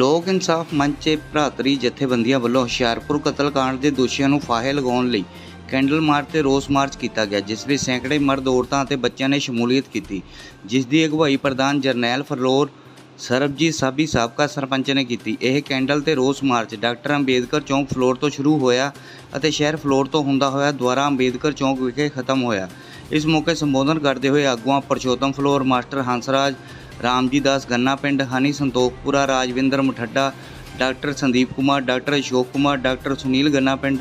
ਲੋਕ ਇਨਸਾਫ ਮੰਚ 'ਚ ਭਰਾਤਰੀ ਜਥੇਬੰਦੀਆਂ ਵੱਲੋਂ ਹੁਸ਼ਿਆਰਪੁਰ ਕਤਲकांड ਦੇ ਦੋਸ਼ੀਆਂ ਨੂੰ ਫਾਹੇ ਲਗਾਉਣ ਲਈ ਕੈਂਡਲ ਮਾਰਚ ਤੇ ਰੋਸ ਮਾਰਚ ਕੀਤਾ ਗਿਆ, ਜਿਸ ਵਿੱਚ ਸੈਂਕੜੇ ਮਰਦ ਔਰਤਾਂ ਅਤੇ ਬੱਚਿਆਂ ਨੇ ਸ਼ਮੂਲੀਅਤ ਕੀਤੀ। ਜਿਸ ਦੀ ਅਗਵਾਈ ਪ੍ਰਧਾਨ ਜਰਨੈਲ ਫਰਲੋਰ ਸਰਬਜੀਤ ਸਾਬੀ ਸਾਬਕਾ ਸਰਪੰਚ ਨੇ ਕੀਤੀ। ਇਹ ਕੈਂਡਲ ਤੇ ਰੋਸ ਮਾਰਚ ਡਾਕਟਰ ਅੰਬੇਦਕਰ ਚੌਂਕ ਫਲੋਰ ਤੋਂ ਸ਼ੁਰੂ ਹੋਇਆ ਅਤੇ ਸ਼ਹਿਰ ਫਲੋਰ ਤੋਂ ਹੁੰਦਾ ਹੋਇਆ ਦੁਆਰਾ ਅੰਬੇਦਕਰ ਚੌਂਕ ਵਿਖੇ ਖਤਮ ਹੋਇਆ। ਇਸ ਮੌਕੇ ਸੰਬੋਧਨ ਕਰਦੇ ਹੋਏ ਆਗੂਆਂ ਪਰਸ਼ੋਤਮ ਫਲੋਰ ਮਾਸਟਰ ਹੰਸਰਾਜ ਰਾਮਜੀ ਦਾਸ ਗੰਨਾ ਪਿੰਡ Honey Santokhpura, Rajwinder Mathadda, doctor Sandeep Kumar, doctor Ashok Kumar, doctor Sunil Ganna ਪਿੰਡ,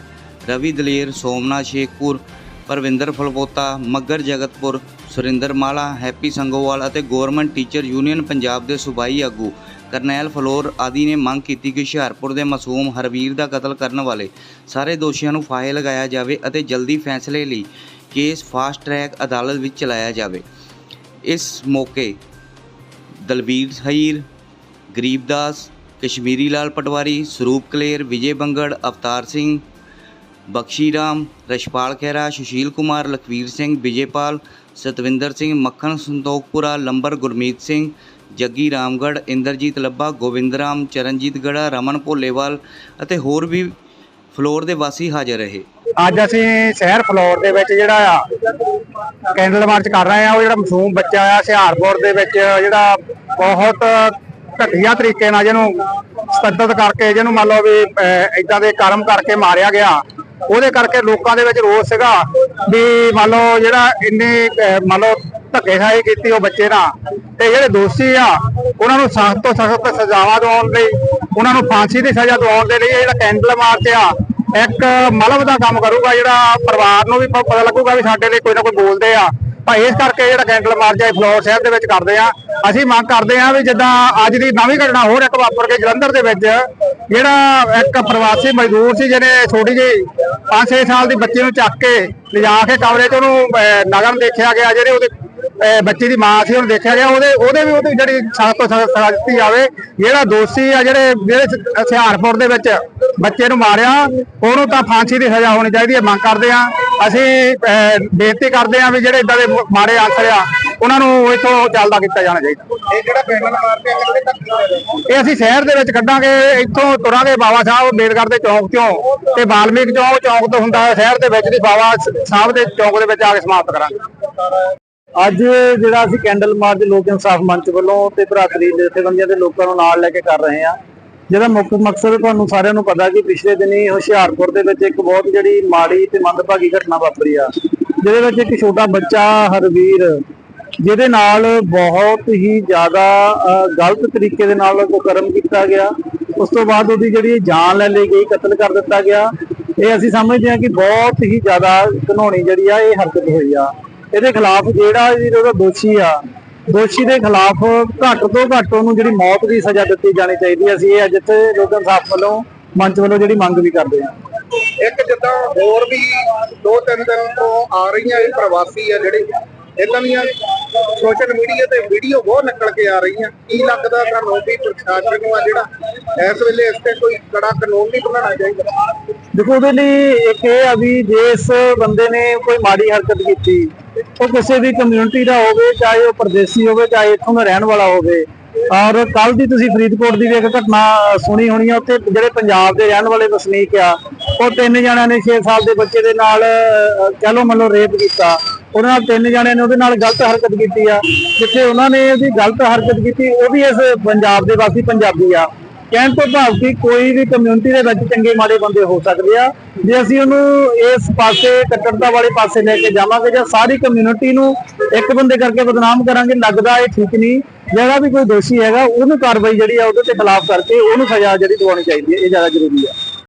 ਰਵੀ ਦਲੇਰ, ਸੋਮਨਾਥ ਸ਼ੇਖਪੁਰ, ਪਰਵਿੰਦਰ ਫਲਪੋਤਾ ਮੱਗਰ ਜਗਤਪੁਰ, ਸੁਰਿੰਦਰ ਮਾਲਾ, ਹੈਪੀ ਸੰਗੋਵਾਲ ਅਤੇ ਗਵਰਨਮੈਂਟ ਟੀਚਰ ਯੂਨੀਅਨ ਪੰਜਾਬ ਦੇ ਸੂਬਾਈ ਆਗੂ ਕਰਨੈਲ ਫਲੋਰ ਆਦਿ ਨੇ ਮੰਗ ਕੀਤੀ ਕਿ ਹੁਸ਼ਿਆਰਪੁਰ ਦੇ ਮਾਸੂਮ ਹਰਵੀਰ ਦਾ ਕਤਲ ਕਰਨ ਵਾਲੇ ਸਾਰੇ ਦੋਸ਼ੀਆਂ ਨੂੰ ਫਾਹੇ ਲਗਾਇਆ ਜਾਵੇ ਅਤੇ ਜਲਦੀ ਫੈਸਲੇ ਲਈ ਕੇਸ ਫਾਸਟ ਟਰੈਕ ਅਦਾਲਤ ਵਿੱਚ ਚਲਾਇਆ ਜਾਵੇ। ਇਸ ਮੌਕੇ ਦਲਬੀਰ ਹਈਰ ਗਰੀਬਦਾਸ ਕਸ਼ਮੀਰੀ ਲਾਲ ਪਟਵਾਰੀ, ਸਰੂਪ ਕਲੇਰ, ਵਿਜੇ ਬੰਗੜ, ਅਵਤਾਰ ਸਿੰਘ, ਬਖਸ਼ੀ ਰਾਮ ਰਸ਼ਪਾਲ ਖਹਿਰਾ, ਸੁਸ਼ੀਲ ਕੁਮਾਰ, ਲਖਵੀਰ ਸਿੰਘ, ਵਿਜੇਪਾਲ, ਸਤਵਿੰਦਰ ਸਿੰਘ, ਮੱਖਣ ਸੰਤੋਖਪੁਰਾ, ਲੰਬਰ ਗੁਰਮੀਤ ਸਿੰਘ, ਜੱਗੀ ਰਾਮਗੜ ਇੰਦਰਜੀਤ ਲੱਭਾ ਗੋਬਿੰਦ ਰਾਮ, ਚਰਨਜੀਤ ਗੜਾ, ਰਮਨ ਭੋਲੇਵਾਲ ਅਤੇ ਹੋਰ ਵੀ ਫਲੋਰ ਦੇ ਵਾਸੀ ਹਾਜ਼ਰ ਰਹੇ। ਅੱਜ ਅਸੀਂ ਸ਼ਹਿਰ ਫਲੋਰ ਦੇ ਵਿੱਚ ਜਿਹੜਾ ਆ ਕੈਂਡਲ ਮਾਰਚ ਕਰ ਰਹੇ ਆ, ਉਹ ਜਿਹੜਾ ਮਾਸੂਮ ਬੱਚਾ ਆ, ਹੁਸ਼ਿਆਰਪੁਰ ਦੇ ਵਿੱਚ ਜਿਹੜਾ ਬਹੁਤ ਘਟੀਆ ਤਰੀਕੇ ਨਾਲ ਜਿਹਨੂੰ ਸਤੱਦਤ ਕਰਕੇ ਜਿਹਨੂੰ ਮੰਨ ਲਓ ਵੀ ਇਦਾਂ ਦੇ ਕਰਮ ਕਰਕੇ ਮਾਰਿਆ ਗਿਆ। ਉਹਦੇ ਕਰਕੇ ਲੋਕਾਂ ਦੇ ਵਿੱਚ ਰੋਸ ਸੀਗਾ ਵੀ ਮੰਨ ਲਓ ਜਿਹੜਾ ਇੰਨੇ ਅਹ, ਮੰਨ ਲਓ ਧੱਕੇਸ਼ਾਹੀ ਕੀਤੀ ਉਹ ਬੱਚੇ ਨਾਲ। ਤੇ ਜਿਹੜੇ ਦੋਸ਼ੀ ਆ ਉਹਨਾਂ ਨੂੰ ਸਖਤ ਤੋਂ ਸਖਤ ਸਜ਼ਾਵਾਂ ਦਿਵਾਉਣ ਲਈ ਉਹਨਾਂ ਨੂੰ ਫਾਂਸੀ ਦੀ ਸਜ਼ਾ ਦਿਵਾਉਣ ਦੇ ਲਈ ਇਹ ਜਿਹੜਾ ਕੈਂਡਲ ਮਾਰਚ ਆ ਇੱਕ ਮਲਬ ਦਾ ਕੰਮ ਕਰੂਗਾ ਜਿਹੜਾ ਪਰਿਵਾਰ ਨੂੰ ਵੀ ਪਤਾ ਲੱਗੂਗਾ ਵੀ ਸਾਡੇ ਲਈ ਕੋਈ ਨਾ ਕੋਈ ਬੋਲਦੇ ਆ। ਤਾਂ ਇਸ ਕਰਕੇ ਜਿਹੜਾ ਕੈਂਡਲ ਮਾਰਚ ਹੈ ਫਲੋਰ ਸ਼ਹਿਰ ਦੇ ਵਿੱਚ ਕਰਦੇ ਆ ਅਸੀਂ ਮੰਗ ਕਰਦੇ ਆ ਵੀ ਜਿੱਦਾਂ ਅੱਜ ਦੀ ਨਵੀਂ ਘਟਨਾ ਹੋਰ ਇੱਕ ਵਾਪਰ ਕੇ ਜਲੰਧਰ ਦੇ ਵਿੱਚ ਜਿਹੜਾ ਇੱਕ ਪ੍ਰਵਾਸੀ ਮਜ਼ਦੂਰ ਸੀ ਜਿਹਨੇ ਛੋਟੀ ਜਿਹੀ 5-6 ਸਾਲ ਦੀ ਬੱਚੀ ਨੂੰ ਚੱਕ ਕੇ ਲਿਜਾ ਕੇ ਕਮਰੇ 'ਚ ਉਹਨੂੰ ਅਹ, ਨਗਨ ਦੇਖਿਆ ਗਿਆ ਜਿਹੜੇ ਉਹਦੇ ਅਹ, ਬੱਚੀ ਦੀ ਮਾਂ ਸੀ ਉਹਨੂੰ ਦੇਖਿਆ ਗਿਆ ਉਹਦੇ ਉਹਦੇ ਵੀ ਉਹਦੀ ਜਿਹੜੀ ਸਖਤ ਤੋਂ ਸਖਤ ਸਜ਼ਾ ਦਿੱਤੀ ਜਾਵੇ ਜਿਹੜਾ ਦੋਸ਼ੀ ਆ ਜਿਹੜੇ ਜਿਹੜੇ ਹੁਸ਼ਿਆਰਪੁਰ ਦੇ ਵਿੱਚ ਬੱਚੇ ਨੂੰ ਮਾਰਿਆ ਉਹਨੂੰ ਤਾਂ ਫਾਂਸੀ ਦੀ ਸਜ਼ਾ ਹੋਣੀ ਚਾਹੀਦੀ ਹੈ ਮੰਗ ਕਰਦੇ ਆ ਅਸੀਂ ਬੇਨਤੀ ਕਰਦੇ ਆ ਵੀ ਜਿਹੜੇ ਇਦਾਂ ਦੇ ਮਾੜੇ ਆਸਰ ਆ ਉਹਨਾਂ ਨੂੰ ਇਥੋਂ ਚੱਲਦਾ ਕੀਤਾ ਜਾਣਾ ਚਾਹੀਦਾ। ਇਹ ਜਿਹੜਾ ਪੈਨਲ ਮਾਰਦੇ ਆ ਕਿੱਥੇ ਤੱਕ ਇਹ ਅਸੀਂ ਸ਼ਹਿਰ ਦੇ ਵਿੱਚ ਕੱਢਾਂਗੇ ਇੱਥੋਂ ਤੁਰਾਂਗੇ ਬਾਬਾ ਸਾਹਿਬ ਅੰਬੇਦਕਰ ਦੇ ਚੌਂਕ ਤੋਂ ਤੇ ਵਾਲਮੀਕ ਚੌਂਕ ਚੌਂਕ ਤੋਂ ਹੁੰਦਾ ਸ਼ਹਿਰ ਦੇ ਵਿੱਚ ਦੀ ਬਾਬਾ ਸਾਹਿਬ ਦੇ ਚੌਂਕ ਦੇ ਵਿੱਚ ਆ ਕੇ ਸਮਾਪਤ ਕਰਾਂਗੇ। ਅੱਜ ਜਿਹੜਾ ਅਸੀਂ ਕੈਂਡਲ ਮਾਰਚ ਲੋਕ ਇਨਸਾਫ ਮੰਚ ਵੱਲੋਂ ਤੇ ਭਰਾਤਰੀ ਜਥੇਬੰਦੀਆਂ ਦੇ ਲੋਕਾਂ ਨੂੰ ਨਾਲ ਲੈ ਕੇ ਕਰ ਰਹੇ ਹਾਂ ਜਿਹਦਾ ਮੁੱਖ ਮਕਸਦ ਤੁਹਾਨੂੰ ਸਾਰਿਆਂ ਨੂੰ ਪਤਾ ਕਿ ਪਿਛਲੇ ਦਿਨੀ ਹੁਸ਼ਿਆਰਪੁਰ ਦੇ ਵਿੱਚ ਇੱਕ ਬਹੁਤ ਜਿਹੜੀ ਮਾੜੀ ਤੇ ਮੰਦਭਾਗੀ ਘਟਨਾ ਵਾਪਰੀ ਆ, ਜਿਹਦੇ ਵਿੱਚ ਇੱਕ ਛੋਟਾ ਬੱਚਾ ਹਰਵੀਰ, ਜਿਹਦੇ ਨਾਲ ਬਹੁਤ ਹੀ ਜ਼ਿਆਦਾ ਗਲਤ ਤਰੀਕੇ ਦੇ ਨਾਲ ਉਹ ਕਰਮ ਕੀਤਾ ਗਿਆ। ਉਸ ਤੋਂ ਬਾਅਦ ਉਹਦੀ ਜਿਹੜੀ ਜਾਨ ਲੈ ਲਈ ਗਈ, ਕਤਲ ਕਰ ਦਿੱਤਾ ਗਿਆ। ਇਹ ਅਸੀਂ ਸਮਝਦੇ ਹਾਂ ਕਿ ਬਹੁਤ ਹੀ ਜ਼ਿਆਦਾ ਘਿਨਾਉਣੀ ਜਿਹੜੀ ਆ, ਇਹ ਹਰਕਤ ਹੋਈ ਆ। ਇਹਦੇ ਖਿਲਾਫ ਜਿਹੜਾ ਵੀ ਉਹਦਾ ਦੋਸ਼ੀ ਆ ਦੋਸ਼ੀ ਦੇ ਖਿਲਾਫ ਘੱਟ ਤੋਂ ਘੱਟ ਉਹਨੂੰ ਜਿਹੜੀ ਮੌਤ ਦੀ ਸਜ਼ਾ ਦਿੱਤੀ ਜਾਣੀ ਚਾਹੀਦੀ ਹੈ। ਅਸੀਂ ਇਹ ਅੱਜ ਇੱਥੇ ਲੋਕ ਇਨਸਾਫ ਵੱਲੋਂ ਮੰਚ ਵੱਲੋਂ ਜਿਹੜੀ ਮੰਗ ਵੀ ਕਰਦੇ ਹਾਂ। ਇੱਕ ਜਿੱਦਾਂ ਹੋਰ ਵੀ ਦੋ ਤਿੰਨ ਦਿਨ ਤੋਂ ਆ ਰਹੀਆਂ ਇਹ ਪ੍ਰਵਾਸੀ ਆ ਜਿਹੜੇ ਇਹਨਾਂ ਦੀਆਂ ਸੋਸ਼ਲ ਮੀਡੀਆ ਤੇ ਵੀਡੀਓ ਬਹੁਤ ਨਿਕਲ ਕੇ ਆ ਰਹੀਆਂ। ਕੀ ਲੱਗਦਾ ਤੁਹਾਨੂੰ ਵੀ ਪ੍ਰਸ਼ਾਸਨ ਨੂੰ ਆ ਜਿਹੜਾ ਇਸ ਵੇਲੇ ਇਸ ਤੇ ਕੋਈ ਕੜਾ ਕਾਨੂੰਨ ਨਹੀਂ ਬਣਾਉਣਾ ਚਾਹੀਦਾ। ਦੇਖੋ ਉਹਦੇ ਲਈ ਇੱਕ ਇਹ ਆ ਵੀ ਜਿਸ ਬੰਦੇ ਨੇ ਕੋਈ ਮਾੜੀ ਹਰਕਤ ਕੀਤੀ ਉਹ ਕਿਸੇ ਵੀ ਕਮਿਊਨਿਟੀ ਦਾ ਹੋਵੇ ਚਾਹੇ ਉਹ ਪਰਦੇਸੀ ਹੋਵੇ ਚਾਹੇ ਇੱਥੋਂ ਦਾ ਰਹਿਣ ਵਾਲਾ ਹੋਵੇ। ਔਰ ਕੱਲ ਦੀ ਤੁਸੀਂ ਫਰੀਦਕੋਟ ਦੀ ਵੀ ਇੱਕ ਘਟਨਾ ਸੁਣੀ ਹੋਣੀ ਆ ਉੱਥੇ ਜਿਹੜੇ ਪੰਜਾਬ ਦੇ ਰਹਿਣ ਵਾਲੇ ਵਸਨੀਕ ਆ ਉਹ ਤਿੰਨ ਜਣਿਆਂ ਨੇ 6 ਸਾਲ ਦੇ ਬੱਚੇ ਦੇ ਨਾਲ ਅਹ, ਕਹਿ ਲਓ ਮੰਨ ਲਓ ਰੇਪ ਕੀਤਾ। ਉਹਨਾਂ ਨਾਲ ਤਿੰਨ ਜਣਿਆਂ ਨੇ ਉਹਦੇ ਨਾਲ ਗਲਤ ਹਰਕਤ ਕੀਤੀ ਆ ਜਿੱਥੇ ਉਹਨਾਂ ਨੇ ਉਹਦੀ ਗਲਤ ਹਰਕਤ ਕੀਤੀ ਉਹ ਵੀ ਇਸ ਪੰਜਾਬ ਦੇ ਵਾਸੀ ਪੰਜਾਬੀ ਆ। ਕਹਿਣ ਤੋਂ ਭਾਵ ਕਿ ਕੋਈ ਵੀ ਕਮਿਊਨਿਟੀ ਦੇ ਵਿੱਚ ਚੰਗੇ ਮਾੜੇ ਬੰਦੇ ਹੋ ਸਕਦੇ ਆ। ਜੇ ਅਸੀਂ ਉਹਨੂੰ ਇਸ ਪਾਸੇ ਕੱਟੜਤਾ ਵਾਲੇ ਪਾਸੇ ਲੈ ਕੇ ਜਾਵਾਂਗੇ ਜਾਂ ਸਾਰੀ ਕਮਿਊਨਿਟੀ ਨੂੰ ਇੱਕ ਬੰਦੇ ਕਰਕੇ ਬਦਨਾਮ ਕਰਾਂਗੇ, ਲੱਗਦਾ ਇਹ ਠੀਕ ਨਹੀਂ। ਜਿਹੜਾ ਵੀ ਕੋਈ ਦੋਸ਼ੀ ਹੈਗਾ, ਉਹਨੂੰ ਕਾਰਵਾਈ ਜਿਹੜੀ ਆ ਉਹਦੇ ਤੇ ਖਿਲਾਫ ਕਰਕੇ ਉਹਨੂੰ ਸਜ਼ਾ ਜਿਹੜੀ ਦਿਵਾਉਣੀ ਚਾਹੀਦੀ ਹੈ। ਇਹ ਜ਼ਿਆਦਾ ਜ਼ਰੂਰੀ ਆ।